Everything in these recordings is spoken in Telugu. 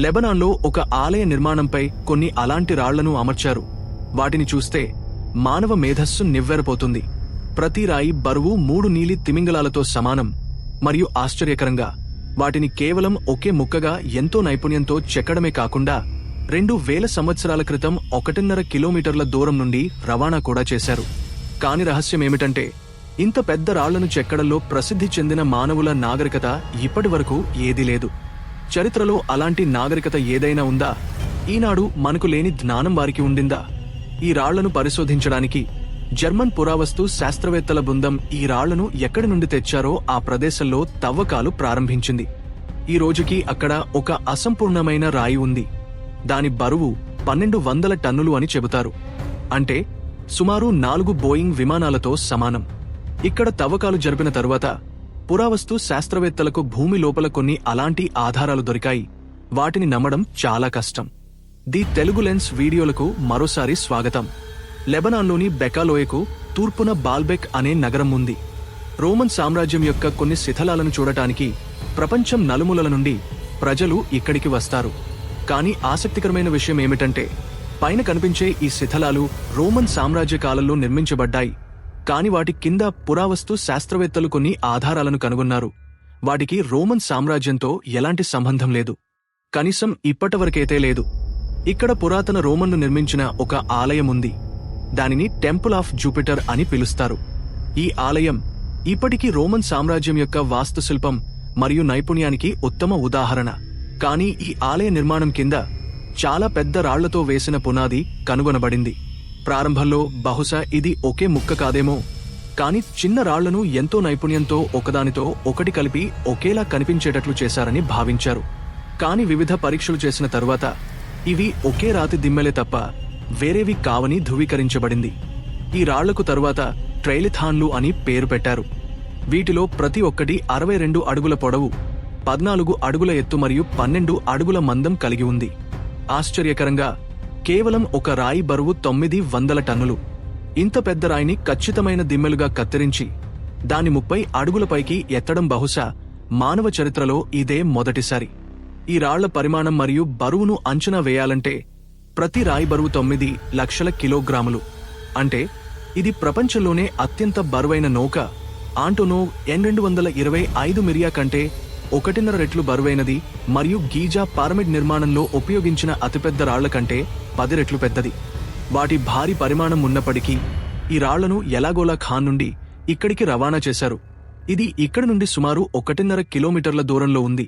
లెబనాన్లో ఒక ఆలయ నిర్మాణంపై కొన్ని అలాంటి రాళ్ళను అమర్చారు. వాటిని చూస్తే మానవ మేధస్సు నివ్వెరపోతుంది. ప్రతి రాయి బరువు మూడు నీలి తిమింగలాలతో సమానం. మరియు ఆశ్చర్యకరంగా వాటిని కేవలం ఒకే ముక్కగా ఎంతో నైపుణ్యంతో చెక్కడమే కాకుండా రెండు వేల సంవత్సరాల క్రితం ఒకటిన్నర కిలోమీటర్ల దూరం నుండి రవాణా కూడా చేశారు. కాని రహస్యమేమిటంటే ఇంత పెద్ద రాళ్ళను చెక్కడంలో ప్రసిద్ధి చెందిన మానవుల నాగరికత ఇప్పటి వరకు ఏదీ లేదు. చరిత్రలో అలాంటి నాగరికత ఏదైనా ఉందా? ఈనాడు మనకు లేని జ్ఞానం వారికి ఉండిందా? ఈ రాళ్ళను పరిశోధించడానికి జర్మన్ పురావస్తు శాస్త్రవేత్తల బృందం ఈ రాళ్ళను ఎక్కడి నుండి తెచ్చారో ఆ ప్రదేశంలో తవ్వకాలు ప్రారంభించింది. ఈ రోజుకి అక్కడ ఒక అసంపూర్ణమైన రాయి ఉంది. దాని బరువు పన్నెండు వందల టన్నులు అని చెబుతారు. అంటే సుమారు నాలుగు బోయింగ్ విమానాలతో సమానం. ఇక్కడ తవ్వకాలు జరిపిన తరువాత పురావస్తు శాస్త్రవేత్తలకు భూమి లోపల కొన్ని అలాంటి ఆధారాలు దొరికాయి. వాటిని నమ్మడం చాలా కష్టం. ది తెలుగు లెన్స్ వీడియోలకు మరోసారి స్వాగతం. లెబనాన్లోని బెకాలోయకు తూర్పున బాల్బెక్ అనే నగరం ఉంది. రోమన్ సామ్రాజ్యం యొక్క కొన్ని శిథలాలను చూడటానికి ప్రపంచం నలుమూలల నుండి ప్రజలు ఇక్కడికి వస్తారు. కానీ ఆసక్తికరమైన విషయం ఏమిటంటే పైన కనిపించే ఈ శిథలాలు రోమన్ సామ్రాజ్య కాలంలో నిర్మించబడ్డాయి. కాని వాటి కింద పురావస్తు శాస్త్రవేత్తలు కొన్ని ఆధారాలను కనుగొన్నారు. వాటికి రోమన్ సామ్రాజ్యంతో ఎలాంటి సంబంధం లేదు. కనీసం ఇప్పటివరకైతే లేదు. ఇక్కడ పురాతన రోమన్ను నిర్మించిన ఒక ఆలయం ఉంది. దానిని టెంపుల్ ఆఫ్ జూపిటర్ అని పిలుస్తారు. ఈ ఆలయం ఇప్పటికీ రోమన్ సామ్రాజ్యం యొక్క వాస్తుశిల్పం మరియు నైపుణ్యానికి ఉత్తమ ఉదాహరణ. కానీ ఈ ఆలయ నిర్మాణం కింద చాలా పెద్ద రాళ్ళతో వేసిన పునాది కనుగొనబడింది. ప్రారంభంలో బహుశా ఇది ఒకే ముక్క కాదేమో. కాని చిన్న రాళ్ళను ఎంతో నైపుణ్యంతో ఒకదానితో ఒకటి కలిపి ఒకేలా కనిపించేటట్లు చేశారని భావించారు. కాని వివిధ పరీక్షలు చేసిన తరువాత ఇవి ఒకే రాతి దిమ్మెలే తప్ప వేరేవి కావని ధృవీకరించబడింది. ఈ రాళ్ళకు తరువాత ట్రైలిథాన్లు అని పేరు పెట్టారు. వీటిలో ప్రతి ఒక్కటి అరవై రెండు అడుగుల పొడవు పద్నాలుగు అడుగుల ఎత్తు మరియు పన్నెండు అడుగుల మందం కలిగి ఉంది. ఆశ్చర్యకరంగా కేవలం ఒక రాయి బరువు తొమ్మిది వందల టన్నులు. ఇంత పెద్ద రాయిని ఖచ్చితమైన దిమ్మెలుగా కత్తిరించి దాని ముప్పై అడుగులపైకి ఎత్తడం బహుశా మానవ చరిత్రలో ఇదే మొదటిసారి. ఈ రాళ్ళ పరిమాణం మరియు బరువును అంచనా వేయాలంటే ప్రతి రాయి బరువు తొమ్మిది లక్షల కిలోగ్రాములు. అంటే ఇది ప్రపంచంలోనే అత్యంత బరువైన నౌక. ఆంటోనో ఎన్ రెండు వందల ఇరవై ఐదు మిరియా కంటే ఒకటిన్నర రెట్లు బరువైనది మరియు గీజా పారమిడ్ నిర్మాణంలో ఉపయోగించిన అతిపెద్ద రాళ్ళ కంటే పది రెట్లు పెద్దది. వాటి భారీ పరిమాణం ఉన్నప్పటికీ ఈ రాళ్ళను ఎలాగోలా ఖాన్ నుండి ఇక్కడికి రవాణా చేశారు. ఇది ఇక్కడి నుండి సుమారు ఒకటిన్నర కిలోమీటర్ల దూరంలో ఉంది.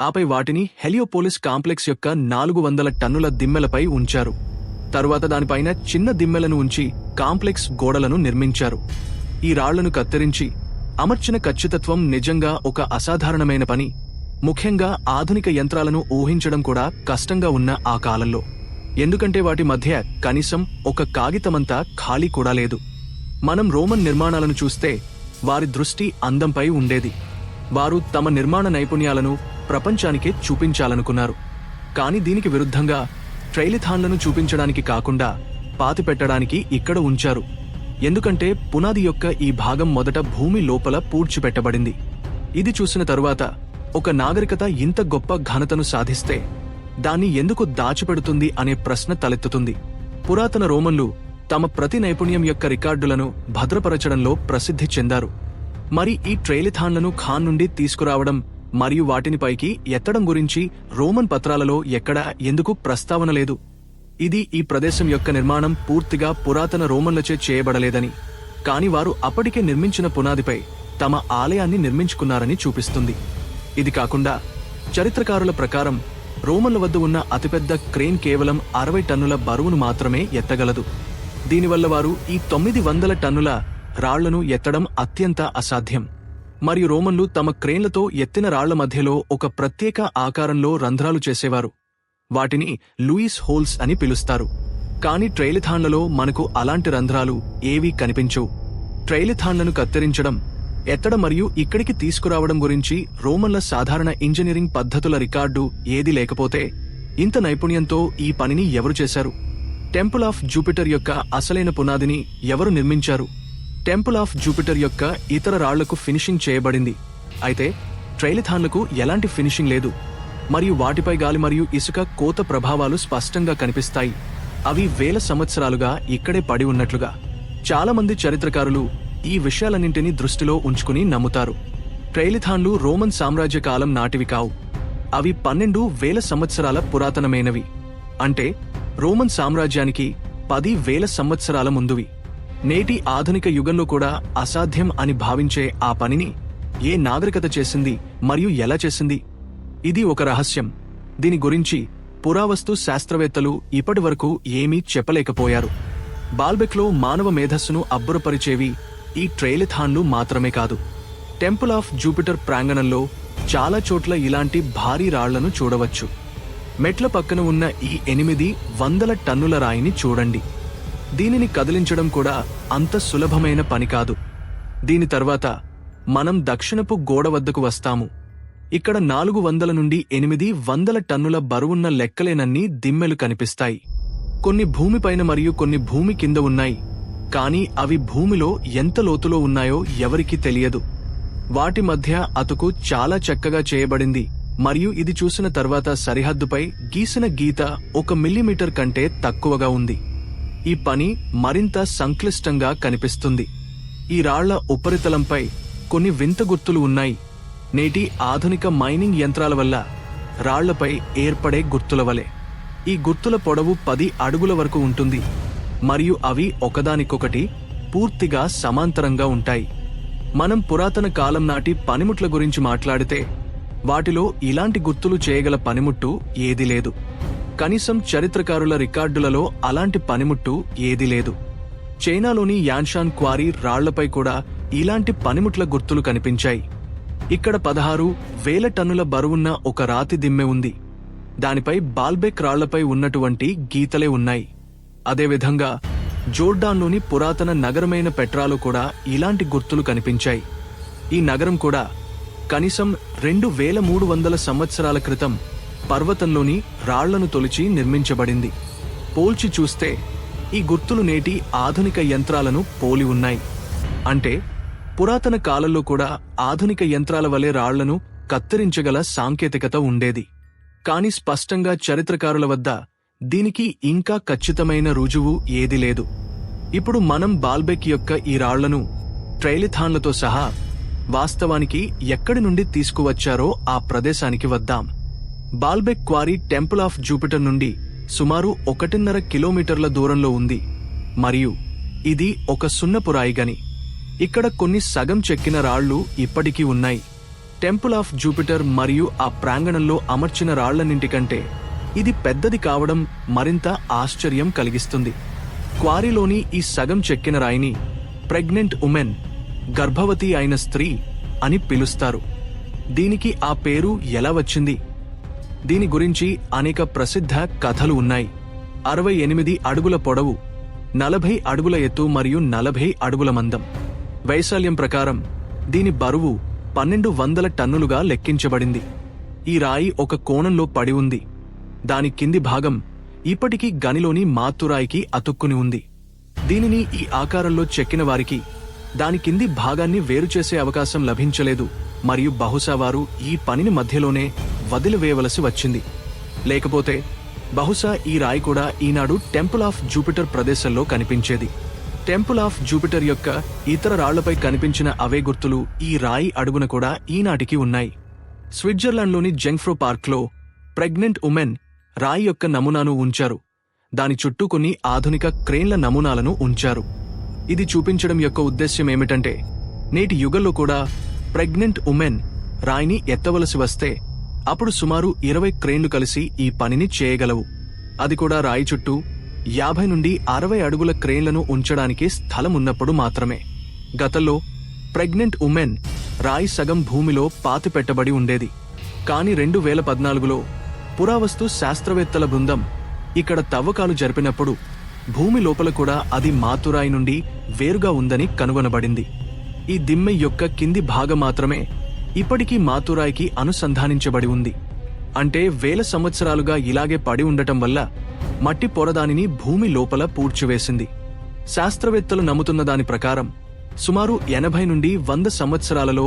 ఆపై వాటిని హెలియోపోలిస్ కాంప్లెక్స్ యొక్క నాలుగు వందల టన్నుల దిమ్మెలపై ఉంచారు. తరువాత దానిపైన చిన్న దిమ్మెలను ఉంచి కాంప్లెక్స్ గోడలను నిర్మించారు. ఈ రాళ్ళను కత్తిరించి అమర్చిన ఖచ్చితత్వం నిజంగా ఒక అసాధారణమైన పని. ముఖ్యంగా ఆధునిక యంత్రాలను ఊహించడం కూడా కష్టంగా ఉన్న ఆ కాలంలో. ఎందుకంటే వాటి మధ్య కనీసం ఒక కాగితమంతా ఖాళీ కూడా లేదు. మనం రోమన్ నిర్మాణాలను చూస్తే వారి దృష్టి అందంపై ఉండేది. వారు తమ నిర్మాణ నైపుణ్యాలను ప్రపంచానికే చూపించాలనుకున్నారు. కాని దీనికి విరుద్ధంగా ట్రైలిథాన్లను చూపించడానికి కాకుండా పాతిపెట్టడానికి ఇక్కడ ఉంచారు. ఎందుకంటే పునాది యొక్క ఈ భాగం మొదట భూమి లోపల పూడ్చిపెట్టబడింది. ఇది చూసిన తరువాత ఒక నాగరికత ఇంత గొప్ప ఘనతను సాధిస్తే దాన్ని ఎందుకు దాచిపెడుతుంది అనే ప్రశ్న తలెత్తుతుంది. పురాతన రోమన్లు తమ ప్రతి నైపుణ్యం యొక్క రికార్డులను భద్రపరచడంలో ప్రసిద్ధి చెందారు. మరి ఈ ట్రైలిథాన్లను ఖాన్ నుండి తీసుకురావడం మరియు వాటిని పైకి ఎత్తడం గురించి రోమన్ పత్రాలలో ఎక్కడా ఎందుకు ప్రస్తావన లేదు? ఇది ఈ ప్రదేశం యొక్క నిర్మాణం పూర్తిగా పురాతన రోమన్లచే చేయబడలేదని. కాని వారు అప్పటికే నిర్మించిన పునాదిపై తమ ఆలయాన్ని నిర్మించుకున్నారని చూపిస్తుంది. ఇది కాకుండా చరిత్రకారుల ప్రకారం రోమన్ల వద్ద ఉన్న అతిపెద్ద క్రేన్ కేవలం అరవై టన్నుల బరువును మాత్రమే ఎత్తగలదు. దీనివల్ల వారు ఈ తొమ్మిది వందల టన్నుల రాళ్ళను ఎత్తడం అత్యంత అసాధ్యం. మరియు రోమన్లు తమ క్రేన్లతో ఎత్తిన రాళ్ళ మధ్యలో ఒక ప్రత్యేక ఆకారంలో రంధ్రాలు చేసేవారు. వాటిని లూయిస్ హోల్స్ అని పిలుస్తారు. కాని ట్రైలిథాన్లలో మనకు అలాంటి రంధ్రాలు ఏవీ కనిపించవు. ట్రైలిథాన్లను కత్తిరించడం ఎత్తడం మరియు ఇక్కడికి తీసుకురావడం గురించి రోమన్ల సాధారణ ఇంజనీరింగ్ పద్ధతుల రికార్డు ఏది లేకపోతే ఇంత నైపుణ్యంతో ఈ పనిని ఎవరు చేశారు? టెంపుల్ ఆఫ్ జూపిటర్ యొక్క అసలైన పునాదిని ఎవరు నిర్మించారు? టెంపుల్ ఆఫ్ జూపిటర్ యొక్క ఇతర రాళ్ళకు ఫినిషింగ్ చేయబడింది. అయితే ట్రైలిథాన్లకు ఎలాంటి ఫినిషింగ్ లేదు. మరియు వాటిపై గాలి మరియు ఇసుక కోత ప్రభావాలు స్పష్టంగా కనిపిస్తాయి. అవి వేల సంవత్సరాలుగా ఇక్కడే పడి ఉన్నట్లుగా. చాలామంది చరిత్రకారులు ఈ విషయాలన్నింటినీ దృష్టిలో ఉంచుకుని నమ్ముతారు. ట్రైలిథాన్లు రోమన్ సామ్రాజ్య కాలం నాటివి కావు. అవి పన్నెండు వేల సంవత్సరాల పురాతనమైనవి. అంటే రోమన్ సామ్రాజ్యానికి పది వేల సంవత్సరాల ముందువి. నేటి ఆధునిక యుగంలో కూడా అసాధ్యం అని భావించే ఆ పనిని ఏ నాగరికత చేసింది మరియు ఎలా చేసింది? ఇది ఒక రహస్యం. దీని గురించి పురావస్తు శాస్త్రవేత్తలు ఇప్పటివరకు ఏమీ చెప్పలేకపోయారు. బాల్బెక్లో మానవ మేధస్సును అబ్బురపరిచేవి ఈ ట్రైలిథాన్లు మాత్రమే కాదు. టెంపుల్ ఆఫ్ జూపిటర్ ప్రాంగణంలో చాలా చోట్ల ఇలాంటి భారీ రాళ్ళను చూడవచ్చు. మెట్ల పక్కన ఉన్న ఈ ఎనిమిది వందల టన్నుల రాయిని చూడండి. దీనిని కదిలించడం కూడా అంత సులభమైన పని కాదు. దీని తర్వాత మనం దక్షిణపు గోడ వద్దకు వస్తాము. ఇక్కడ నాలుగు వందల నుండి ఎనిమిది వందల టన్నుల బరువున్న లెక్కలేనన్ని దిమ్మెలు కనిపిస్తాయి. కొన్ని భూమిపైన మరియు కొన్ని భూమి కింద ఉన్నాయి. కానీ అవి భూమిలో ఎంత లోతులో ఉన్నాయో ఎవరికీ తెలియదు. వాటి మధ్య అతుకు చాలా చక్కగా చేయబడింది. మరియు ఇది చూసిన తర్వాత సరిహద్దుపై గీసిన గీత ఒక మిల్లీమీటర్ కంటే తక్కువగా ఉంది. ఈ పని మరింత సంక్లిష్టంగా కనిపిస్తుంది. ఈ రాళ్ళ ఉపరితలంపై కొన్ని వింత గుర్తులు ఉన్నాయి. నేటి ఆధునిక మైనింగ్ యంత్రాల వల్ల రాళ్ళపై ఏర్పడే గుర్తుల వలె. ఈ గుర్తుల పొడవు పది అడుగుల వరకు ఉంటుంది. మరియు అవి ఒకదానికొకటి పూర్తిగా సమాంతరంగా ఉంటాయి. మనం పురాతన కాలం నాటి పనిముట్ల గురించి మాట్లాడితే వాటిలో ఇలాంటి గుర్తులు చేయగల పనిముట్టు ఏది లేదు. కనీసం చరిత్రకారుల రికార్డులలో అలాంటి పనిముట్టు ఏది లేదు. చైనాలోని యాన్షాన్ క్వారీ రాళ్ళపై కూడా ఇలాంటి పనిముట్ల గుర్తులు కనిపించాయి. ఇక్కడ పదహారు వేల టన్నుల బరువున్న ఒక రాతి దిమ్మె ఉంది. దానిపై బాల్బెక్ రాళ్ళపై ఉన్నటువంటి గీతలే ఉన్నాయి. అదేవిధంగా జోర్డాన్లోని పురాతన నగరమైన పెట్రాలో కూడా ఇలాంటి గుర్తులు కనిపించాయి. ఈ నగరం కూడా కనీసం రెండు వేల మూడు వందల సంవత్సరాల క్రితం పర్వతంలోని రాళ్ళను తొలిచి నిర్మించబడింది. పోల్చి చూస్తే ఈ గుర్తులు నేటి ఆధునిక యంత్రాలను పోలి ఉన్నాయి. అంటే పురాతన కాలంలో కూడా ఆధునిక యంత్రాల వలె రాళ్ళను కత్తిరించగల సాంకేతికత ఉండేది. కాని స్పష్టంగా చరిత్రకారుల వద్ద దీనికి ఇంకా ఖచ్చితమైన రుజువు ఏది లేదు. ఇప్పుడు మనం బాల్బెక్ యొక్క ఈ రాళ్ళను ట్రైలిథాన్లతో సహా వాస్తవానికి ఎక్కడి నుండి తీసుకువచ్చారో ఆ ప్రదేశానికి వద్దాం. Baalbek quarry temple of Jupiter నుండి సుమారు ఒకటిన్నర కిలోమీటర్ల దూరంలో ఉంది. మరియు ఇది ఒక సున్నపురాయి గని ఇక్కడ కొన్ని సగం చెక్కిన రాళ్ళు ఇప్పటికీ ఉన్నాయి. టెంపుల్ ఆఫ్ జూపిటర్ మరియు ఆ ప్రాంగణంలో అమర్చిన రాళ్ళన్నింటికంటే ఇది పెద్దది కావడం మరింత ఆశ్చర్యం కలిగిస్తుంది. క్వారీలోని ఈ సగం చెక్కిన రాయిని ప్రెగ్నెంట్ ఉమెన్ గర్భవతి అయిన స్త్రీ అని పిలుస్తారు. దీనికి ఆ పేరు ఎలా వచ్చింది? దీని గురించి అనేక ప్రసిద్ధ కథలు ఉన్నాయి. అరవై ఎనిమిది అడుగుల పొడవు నలభై అడుగుల ఎత్తు మరియు నలభై అడుగుల మందం. వైశాల్యం ప్రకారం దీని బరువు పన్నెండు వందల టన్నులుగా లెక్కించబడింది. ఈ రాయి ఒక కోణంలో పడి ఉంది. దాని కింది భాగం ఇప్పటికీ గనిలోని మాతురాయికి అతుక్కుని ఉంది. దీనిని ఈ ఆకారంలో చెక్కిన వారికి దాని కింది భాగాన్ని వేరుచేసే అవకాశం లభించలేదు. మరియు బహుశా వారు ఈ పనిని మధ్యలోనే వదిలివేయవలసి వచ్చింది. లేకపోతే బహుశా ఈ రాయి కూడా ఈనాడు టెంపుల్ ఆఫ్ జూపిటర్ ప్రదేశంలో కనిపించేది. టెంపుల్ ఆఫ్ జూపిటర్ యొక్క ఇతర రాళ్ళపై కనిపించిన అవే గుర్తులు ఈ రాయి అడుగున కూడా ఈనాటికి ఉన్నాయి. స్విట్జర్లాండ్లోని జెంగ్ఫ్రో పార్క్లో ప్రెగ్నెంట్ ఉమెన్ రాయి యొక్క నమూనాను ఉంచారు. దాని చుట్టూ కొన్ని ఆధునిక క్రేన్ల నమూనాలను ఉంచారు. ఇది చూపించడం యొక్క ఉద్దేశ్యం ఏమిటంటే నేటి యుగంలో కూడా ప్రెగ్నెంట్ ఉమెన్ రాయిని ఎత్తవలసి వస్తే అప్పుడు సుమారు ఇరవై క్రేన్లు కలిసి ఈ పనిని చేయగలవు. అది కూడా రాయి చుట్టూ యాభై నుండి అరవై అడుగుల క్రేన్లను ఉంచడానికి స్థలం ఉన్నప్పుడు మాత్రమే. గతంలో ప్రెగ్నెంట్ ఉమెన్ రాయి సగం భూమిలో పాతి పెట్టబడి ఉండేది. కానీ రెండు వేల పద్నాలుగులో పురావస్తు శాస్త్రవేత్తల బృందం ఇక్కడ తవ్వకాలు జరిపినప్పుడు భూమి లోపల కూడా అది మాతురాయి నుండి వేరుగా ఉందని కనుగొనబడింది. ఈ దిమ్మె యొక్క కింది భాగం మాత్రమే ఇప్పటికీ మాతురాయికి అనుసంధానించబడి ఉంది. అంటే వేల సంవత్సరాలుగా ఇలాగే పడి ఉండటం వల్ల మట్టి పొర దానిని భూమి లోపల పూడ్చివేసింది. శాస్త్రవేత్తలు నమ్ముతున్న దాని ప్రకారం సుమారు ఎనభై నుండి వంద సంవత్సరాలలో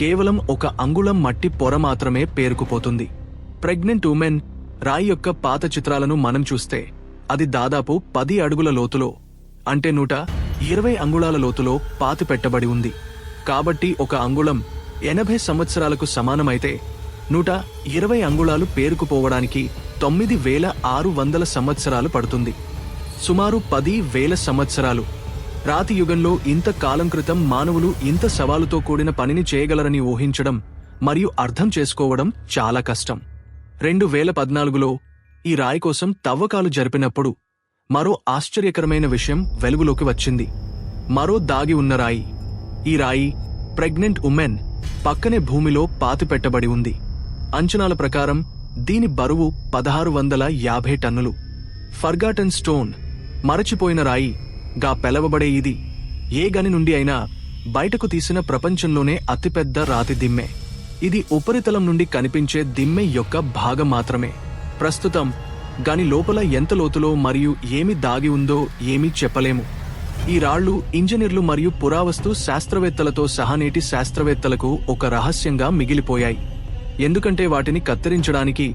కేవలం ఒక అంగుళం మట్టి పొర మాత్రమే పేరుకుపోతుంది. ప్రెగ్నెంట్ ఉమెన్ రాయి యొక్క పాత చిత్రాలను మనం చూస్తే అది దాదాపు పది అడుగుల లోతులో అంటే నూట ఇరవై అంగుళాల లోతులో పాతి పెట్టబడి ఉంది. కాబట్టి ఒక అంగుళం ఎనభై సంవత్సరాలకు సమానమైతే నూట ఇరవై అంగుళాలు పేరుకుపోవడానికి తొమ్మిది వేల ఆరు వందల సంవత్సరాలు పడుతుంది. సుమారు పది వేల సంవత్సరాలు. రాతి యుగంలో ఇంత కాలం క్రితం మానవులు ఇంత సవాలుతో కూడిన పనిని చేయగలరని ఊహించడం మరియు అర్థం చేసుకోవడం చాలా కష్టం. రెండు వేల పద్నాలుగులో ఈ రాయి కోసం తవ్వకాలు జరిపినప్పుడు మరో ఆశ్చర్యకరమైన విషయం వెలుగులోకి వచ్చింది. మరో దాగి ఉన్న రాయి. ఈ రాయి ప్రెగ్నెంట్ ఉమెన్ పక్కనే భూమిలో పాతిపెట్టబడి ఉంది. అంచనాల ప్రకారం దీని బరువు పదహారు వందల యాభై టన్నులు. ఫర్గాటన్ స్టోన్ మరచిపోయిన రాయి గా పిలవబడే ఇది. ఏ గని నుండి అయినా బయటకు తీసిన ప్రపంచంలోనే అతిపెద్ద రాతి దిమ్మె. ఇది ఉపరితలం నుండి కనిపించే దిమ్మె యొక్క భాగం మాత్రమే. ప్రస్తుతం గని లోపల ఎంత లోతులో మరియు ఏమి దాగి ఉందో ఏమీ చెప్పలేము. ఈ రాళ్ళు ఇంజనీర్లు మరియు పురావస్తు శాస్త్రవేత్తలతో సహా నేటి శాస్త్రవేత్తలకు ఒక రహస్యంగా మిగిలిపోయాయి. ఎందుకంటే వాటిని కత్తిరించడానికి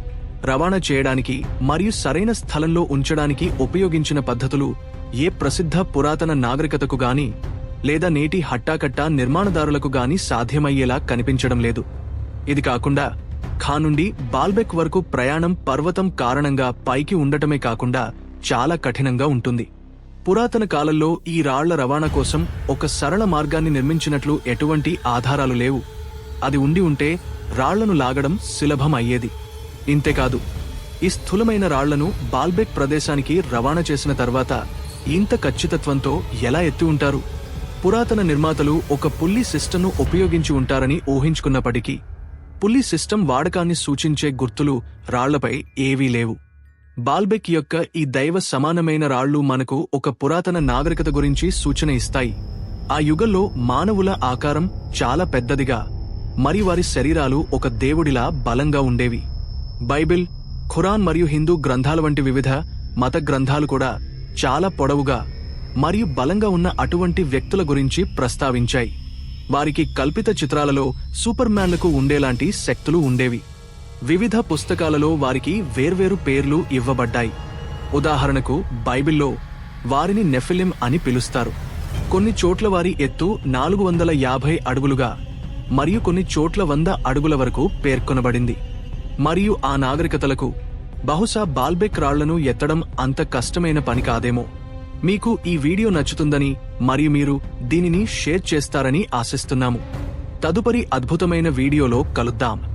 రవాణా చేయడానికి మరియు సరైన స్థలంలో ఉంచడానికి ఉపయోగించిన పద్ధతులు ఏ ప్రసిద్ధ పురాతన నాగరికతకు గాని లేదా నేటి హట్టాకట్టా నిర్మాణదారులకు గాని సాధ్యమయ్యేలా కనిపించడం లేదు. ఇది కాకుండా ఖా నుండి బాల్బెక్ వరకు ప్రయాణం పర్వతం కారణంగా పైకి ఉండటమే కాకుండా చాలా కఠినంగా ఉంటుంది. పురాతన కాలంలో ఈ రాళ్ళ రవాణా కోసం ఒక సరళ మార్గాన్ని నిర్మించినట్లు ఎటువంటి ఆధారాలు లేవు. అది ఉండి ఉంటే రాళ్ళను లాగడం సులభం అయ్యేది ఇంతేకాదు ఈ స్థూలమైన రాళ్ళను బాల్బెక్ ప్రదేశానికి రవాణా చేసిన తర్వాత ఇంత ఖచ్చితత్వంతో ఎలా ఎత్తి ఉంటారు? పురాతన నిర్మాతలు ఒక పుల్లి సిస్టమ్ను ఉపయోగించి ఉంటారని ఊహించుకున్నప్పటికీ పుల్లి సిస్టమ్ వాడకాన్ని సూచించే గుర్తులు రాళ్ళపై ఏవీ లేవు. బాల్బెక్ యొక్క ఈ దైవ సమానమైన రాళ్ళు మనకు ఒక పురాతన నాగరికత గురించి సూచన ఇస్తాయి. ఆ యుగంలో మానవుల ఆకారం చాలా పెద్దదిగా మరి వారి శరీరాలు ఒక దేవుడిలా బలంగా ఉండేవి. బైబిల్ ఖురాన్ మరియు హిందూ గ్రంథాల వంటి వివిధ మత గ్రంథాలు కూడా చాలా పొడవుగా మరియు బలంగా ఉన్న అటువంటి వ్యక్తుల గురించి ప్రస్తావించాయి. వారికి కల్పిత చిత్రాలలో సూపర్ మ్యాన్లకు ఉండేలాంటి శక్తులు ఉండేవి. వివిధ పుస్తకాలలో వారికి వేర్వేరు పేర్లు ఇవ్వబడ్డాయి. ఉదాహరణకు బైబిల్లో వారిని నెఫిలిం అని పిలుస్తారు. కొన్ని చోట్ల వారి ఎత్తు నాలుగు వందల యాభై అడుగులుగా మరియు కొన్ని చోట్ల వంద అడుగుల వరకు పేర్కొనబడింది. మరియు ఆ నాగరికతలకు బహుశా బాల్బెక్ రాళ్ళను ఎత్తడం అంత కష్టమైన పని కాదేమో. మీకు ఈ వీడియో నచ్చుతుందని మరియు మీరు దీనిని షేర్ చేస్తారని ఆశిస్తున్నాము. తదుపరి అద్భుతమైన వీడియోలో కలుద్దాం.